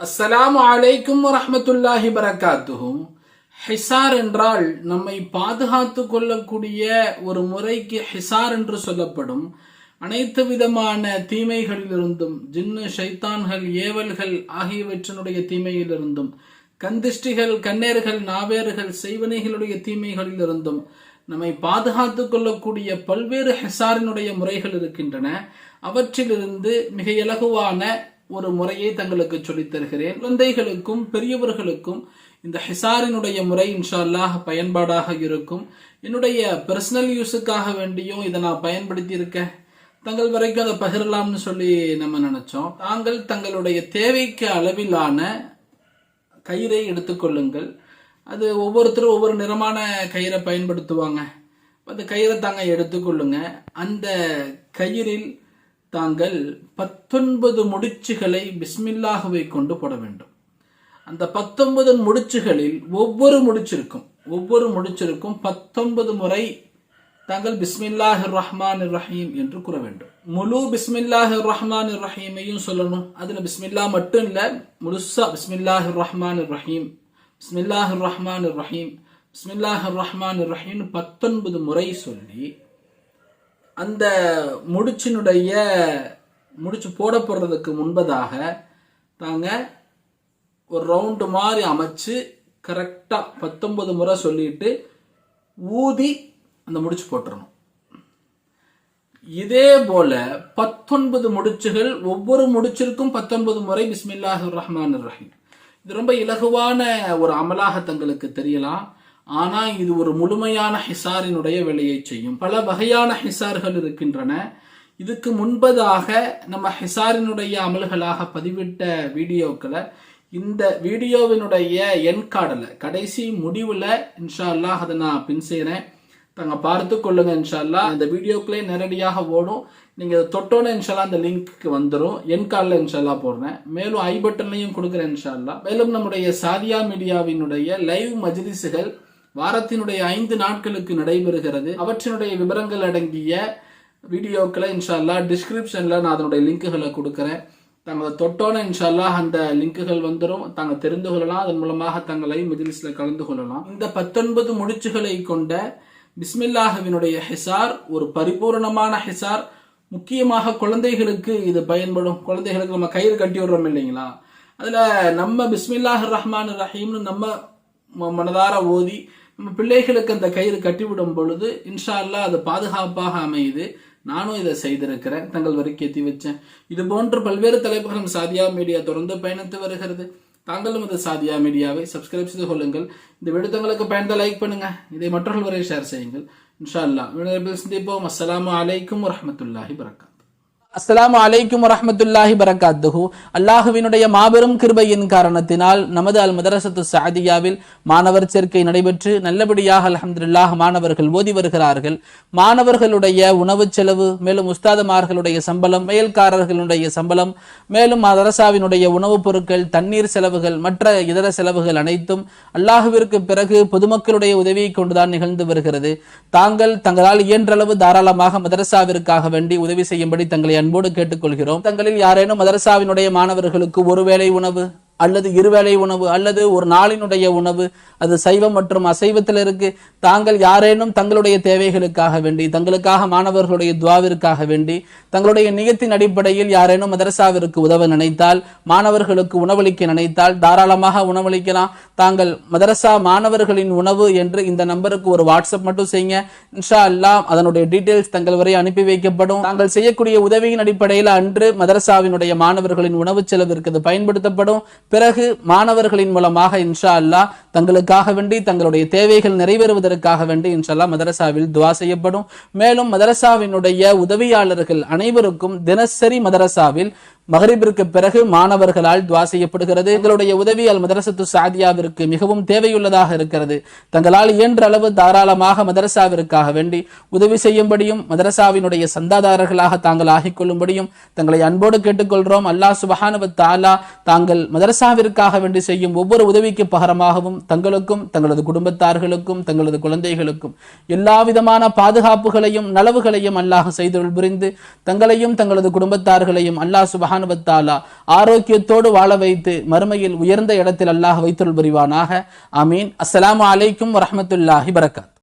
அஸ்ஸலாம் அலைக்கும் வரமத்துல்லாஹி பரக்காத்துஹு ஹிசார் என்றால் நம்மை பாதுகாத்து கொள்ளக்கூடிய ஒரு முறைக்கு ஹிசார் என்று சொல்லப்படும். அனைத்து விதமான தீமைகளிலிருந்தும் ஜின்னு ஷைத்தான்கள் ஏவல்கள் ஆகியவற்றினுடைய தீமையிலிருந்தும் கந்திஷ்டிகள் கண்ணேர்கள் நாவேறுகள் செய்வனைகளுடைய தீமைகளிலிருந்தும் நம்மை பாதுகாத்து கொள்ளக்கூடிய பல்வேறு ஹெசாரினுடைய முறைகள் இருக்கின்றன. அவற்றிலிருந்து மிக இலகுவான ஒரு முறையை தங்களுக்கு சொல்லித் தருகிறேன். குழந்தைகளுக்கும் பெரியவர்களுக்கும் இந்த ஹிசாரினுடைய முறை இன்ஷா அல்லாஹ் பயன்பாடாக இருக்கும். என்னுடைய பர்சனல் யூஸுக்காக வேண்டியும் இதை நான் பயன்படுத்தி இருக்கேன் தங்கள் வரைக்கும் அதை பகிரலாம்னு சொல்லி நம்ம நினைச்சோம். தாங்கள் தங்களுடைய தேவைக்கு அளவிலான கயிறை எடுத்துக்கொள்ளுங்கள் அது ஒவ்வொருத்தரும் ஒவ்வொரு நிறமான கயிறை பயன்படுத்துவாங்க. அந்த கயிறை தாங்க எடுத்துக்கொள்ளுங்க அந்த கயிறில் தாங்கள் பத்தொன்பது முடிச்சுகளை பிஸ்மில்லாகவே கொண்டு போட வேண்டும். அந்த பத்தொன்பது முடிச்சுகளில் ஒவ்வொரு முடிச்சிருக்கும் ஒவ்வொரு முடிச்சிருக்கும் பத்தொன்பது முறை தாங்கள் பிஸ்மில்லாஹ் ரஹ்மான் ரஹீம் என்று கூற வேண்டும். முழு பிஸ்மில்லாஹ் ரஹ்மான் ரஹீமையும் சொல்லணும். அதுல பிஸ்மில்லா மட்டும் இல்ல முழுசா பிஸ்மில்லாஹ் ரஹ்மான் ரஹீம் பிஸ்மில்லாஹ் ரஹ்மான் ரஹீம் பிஸ்மில்லாஹ் ரஹ்மான் ரஹீம் பத்தொன்பது முறை சொல்லி அந்த முடிச்சினுடைய முடிச்சு போட போடுறதுக்கு முன்பதாக தாங்க ஒரு ரவுண்டு மாதிரி அமைச்சு கரெக்டாக பத்தொன்பது முறை சொல்லிட்டு ஊதி அந்த முடிச்சு போட்டுடணும் இதே போல பத்தொன்பது முடிச்சுகள் ஒவ்வொரு முடிச்சிற்கும் பத்தொன்பது முறை பிஸ்மில்லாஹ் ரஹ்மான் ரஹீம். இது ரொம்ப இலகுவான ஒரு அமலாக தங்களுக்கு தெரியலாம். ஆனா இது ஒரு முழுமையான ஹிசாரினுடைய வேலையை செய்யும். பல வகையான ஹிசார்கள் இருக்கின்றன. இதுக்கு முன்பதாக நம்ம ஹிசாரினுடைய அமல்களாக பதிவிட்ட வீடியோக்களை இந்த வீடியோவினுடைய என் கார்டில் கடைசி முடிவில் இன்ஷா அல்லாஹ் அதை நான் பின் செய்கிறேன் தாங்க பார்த்து கொள்ளுங்க இன்ஷால்லா இந்த வீடியோக்குள்ளே நேரடியாக ஓடும். நீங்கள் தொட்டோன்னு தொட்டோன்னே இன்ஷால்லா அந்த லிங்க்கு வந்துடும் என் காலில் இன்ஷால்லா போடுறேன். மேலும் ஐ பட்டன்லையும் கொடுக்குறேன் இன்ஷால்லா மேலும் நம்முடைய சாதியா மீடியாவினுடைய லைவ் மஜ்லிஸுகள் வாரத்தினுடைய ஐந்து நாட்களுக்கு நடைபெறுகிறது. அவற்றினுடைய விவரங்கள் அடங்கிய வீடியோக்களை இன்ஷால்லா டிஸ்கிரிப்ஷனில் நான் அதனுடைய லிங்க்குகளை கொடுக்குறேன். தாங்கள் தொட்டோன இன்ஷால்லா அந்த லிங்குகள் வந்துடும் தாங்க தெரிந்து கொள்ளலாம். அதன் மூலமாக தங்களை மிதிலிஸில் கலந்து கொள்ளலாம். இந்த பத்தொன்பது முடிச்சுகளை கொண்ட பிஸ்மில்லாஹவினுடைய ஹிசார் ஒரு பரிபூரணமான ஹிசார். முக்கியமாக குழந்தைகளுக்கு இது பயன்படும். குழந்தைகளுக்கு நம்ம கயிறு கட்டி விடுறோம் இல்லைங்களா? அதில் நம்ம பிஸ்மில்லாஹ் ரஹ்மான் ரஹீம்னு நம்ம ம- மனதார ஓதி நம்ம பிள்ளைகளுக்கு அந்த கயிறு கட்டிவிடும் பொழுது இன்ஷா அல்லாஹ் அது பாதுகாப்பாக அமையுது. நானும் இதை செய்திருக்கிறேன். தங்கள் வரைக்கும் ஏற்றி வச்சேன். இது போன்ற பல்வேறு தலைப்புகளும் சாதியா மீடியா தொடர்ந்து பயணித்து வருகிறது. தாங்களும் இந்த சாதியா மீடியாவை சப்ஸ்கிரைப் செய்து கொள்ளுங்கள். இந்த வீடியோ தங்களுக்கு பயந்த லைக் பண்ணுங்க. இதை மற்றவர்கள் வரை ஷேர் செய்யுங்கள். இன்ஷா அல்லாஹ் சந்திப்போம். அஸ்லாம் அலைக்கும் வரமத்துல்லாஹி வரகாத் அஸ்லாம் அலைக்கும் வரஹ்மத்துல்லாஹி பரக்காத்துஹு அல்லாஹுவினுடைய மாபெரும் கிருபையின் காரணத்தினால் நமது அல் மதரசத்து சாதியாவில் மாணவர் சேர்க்கை நடைபெற்று நல்லபடியாக அலமதுல்லாஹ் மாணவர்கள் ஓதி வருகிறார்கள். மாணவர்களுடைய உணவு செலவு மேலும் உஸ்தாதமார்களுடைய சம்பளம் மேல்காரர்களுடைய சம்பளம் மேலும் மதரசாவினுடைய உணவுப் பொருட்கள் தண்ணீர் செலவுகள் மற்ற இதர செலவுகள் அனைத்தும் அல்லாஹுவிற்கு பிறகு பொதுமக்களுடைய உதவியை கொண்டுதான் நிகழ்ந்து வருகிறது. தாங்கள் தங்களால் இயன்றளவு தாராளமாக மதரசாவிற்காக வேண்டி உதவி செய்யும்படி தங்களை அன்போடு கேட்டுக்கொள்கிறோம். தங்களில் யாரேனும் மதரசாவினுடைய மாணவர்களுக்கு ஒருவேளை உணவு? அல்லது இருவேளை உணவு அல்லது ஒரு நாளினுடைய உணவு அது சைவம் மற்றும் அசைவத்தில் இருக்கு. தாங்கள் யாரேனும் தங்களுடைய தேவைகளுக்காக வேண்டி தங்களுக்காக மாணவர்களுடைய துவாவிற்காக வேண்டி தங்களுடைய நியத்தின் அடிப்படையில் யாரேனும் மதரசாவிற்கு உதவ நினைத்தால் மாணவர்களுக்கு உணவளிக்க நினைத்தால் தாராளமாக உணவளிக்கலாம். தாங்கள் மதரசா மாணவர்களின் உணவு என்று இந்த நம்பருக்கு ஒரு வாட்ஸ்அப் மட்டும் செய்யுங்க. இன்ஷா அல்லாஹ் அதனுடைய டீட்டெயில்ஸ் தங்கள் வரை அனுப்பி வைக்கப்படும். தாங்கள் செய்யக்கூடிய உதவியின் அடிப்படையில் அன்று மதரசாவினுடைய மாணவர்களின் உணவு செலவிற்கு அது பயன்படுத்தப்படும். பிறகு மாணவர்களின் மூலமாக இன்ஷா அல்லாஹ் தங்களுக்காக வேண்டி தங்களுடைய தேவைகள் நிறைவேறுவதற்காக வேண்டி இன்ஷா மதரசாவில் துவா செய்யப்படும். மேலும் மதரசாவினுடைய உதவியாளர்கள் அனைவருக்கும் தினசரி மதரசாவில் மகரிபிற்கு பிறகு மாணவர்களால் துவா செய்யப்படுகிறது. எங்களுடைய உதவியால் மதரசத்து சாதியாவிற்கு மிகவும் தேவையுள்ளதாக இருக்கிறது. தங்களால் இயன்ற அளவு தாராளமாக மதரசாவிற்காக வேண்டி உதவி செய்யும்படியும் மதரசாவினுடைய சந்தாதாரர்களாக தாங்கள் ஆகிக் கொள்ளும்படியும் தங்களை அன்போடு கேட்டுக்கொள்கிறோம். அல்லாஹ் சுபஹானுவ தாலா தாங்கள் மதரசாவிற்காக வேண்டி செய்யும் ஒவ்வொரு உதவிக்கு பகரமாகவும் தங்களுக்கும் தங்களது குடும்பத்தார்களுக்கும் தங்களது குழந்தைகளுக்கும் எல்லா விதமான பாதுகாப்புகளையும் நலவுகளையும் அல்லாஹ் செய்தொருள் புரிந்து தங்களையும் தங்களது குடும்பத்தார்களையும் அல்லாஹ் சுபஹானுபத்தாலா ஆரோக்கியத்தோடு வாழ வைத்து மறுமையில் உயர்ந்த இடத்தில் அல்லாஹ் வைத்தொருள் புரிவானாக. அமீன் அஸ்லாம் அலைக்கும் வரமத்துல்லாஹி பரகாத்